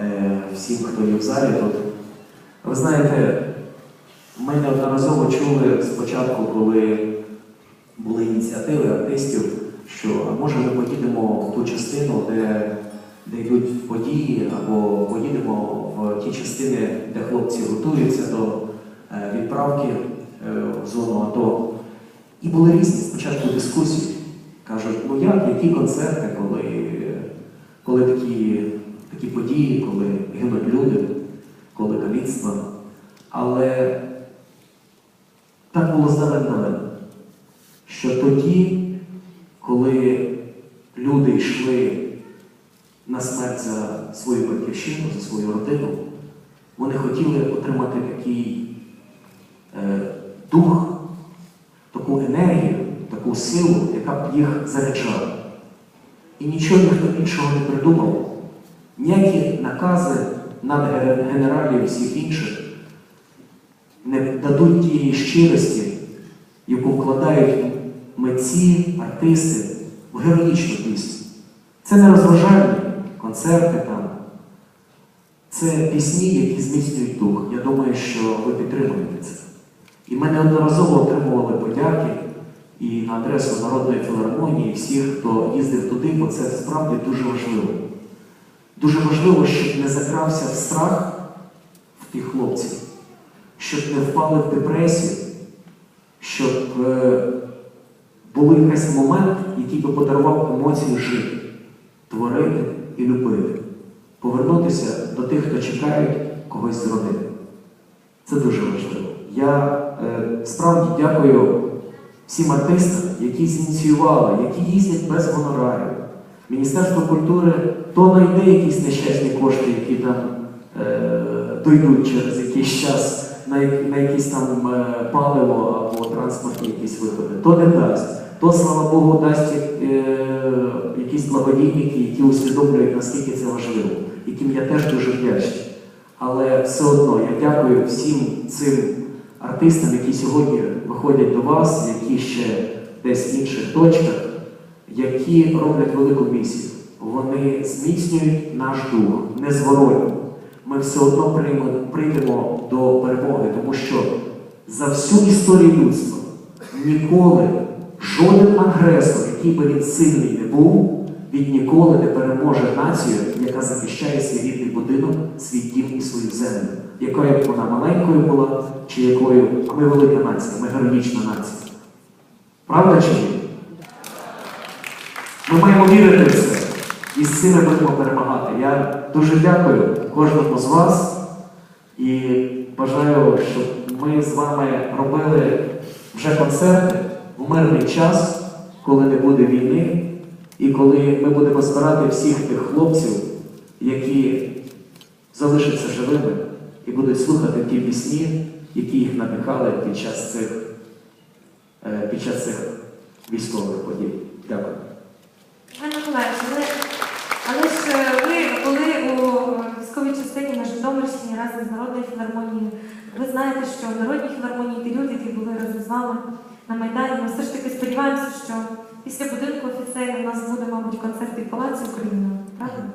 е, всім, хто є в залі тут. Ви знаєте, ми неодноразово чули спочатку, коли були ініціативи артистів, що може ми поїдемо в ту частину, де, де йдуть події, або поїдемо в ті частини, де хлопці готуються до е, відправки е, в зону АТО. І були різні спочатку дискусії. Кажуть, ну як, які концерти, коли, коли такі, такі події, коли гинуть люди, коли каліцтва. Але так було здавна, що тоді, коли люди йшли на смерть за свою батьківщину, за свою родину, вони хотіли отримати такий е, дух, таку енергію, таку силу, яка б їх заряджала. І нічого ніхто іншого не придумав. Ніякі накази над генералів всіх інших не дадуть тієї щирості, яку вкладають митці, артисти в героїчну пісню. Це не розважальні концерти там. Це пісні, які зміцнюють дух. Я думаю, що ви підтримуєте це. І ми неодноразово отримували подяки і на адресу Народної філармонії, всіх, хто їздив туди, бо це справді дуже важливо. Дуже важливо, щоб не закрався в страх в тих хлопців, щоб не впали в депресію, щоб е, був якийсь момент, який би подарував емоцію жити, творити і любити, повернутися до тих, хто чекають когось з родини. Це дуже важливо. Я е, справді дякую всім артистам, які зініціювали, які їздять без гонорарів. Міністерство культури то знайде якісь нещасні кошти, які там е, дойдуть через якийсь час на, на якісь там е, паливо або транспортні якісь виходи, то не дасть. То, слава Богу, дасть е, якісь благодійники, які усвідомлюють, наскільки це важливо, яким я теж дуже вдячний. Але все одно я дякую всім цим артистам, які сьогодні виходять до вас, які ще десь в інших точках, які роблять велику місію. Вони зміцнюють наш дух незворотно. Ми все одно прийдемо до перемоги, тому що за всю історію людства ніколи жоден агресор, який би він сильний не був, він ніколи не переможе націю, яка захищає свій рідний будинок, свій дім і свою землю. Якою б вона маленькою була, чи якою ми велика нація, ми героїчна нація. Правда чи ні? Ми маємо вірити в це і з цим ми будемо перемагати. Я дуже дякую кожному з вас і бажаю, щоб ми з вами робили вже концерти в мирний час, коли не буде війни, і коли ми будемо збирати всіх тих хлопців, які залишаться живими і будуть слухати ті пісні, які їх надихали під час цих, е, під час цих військових подій. Дякую. Іван Миколаївич, але, але ж е, ви були у військовій частині на Житомирщині з Народною філармонією. Ви знаєте, що в Народній філармонії ті люди, які були разом з вами на Майдані, ми все ж таки сподіваємося, що після будинку офіцерів у нас буде, мабуть, концерт і в Палаці правильно?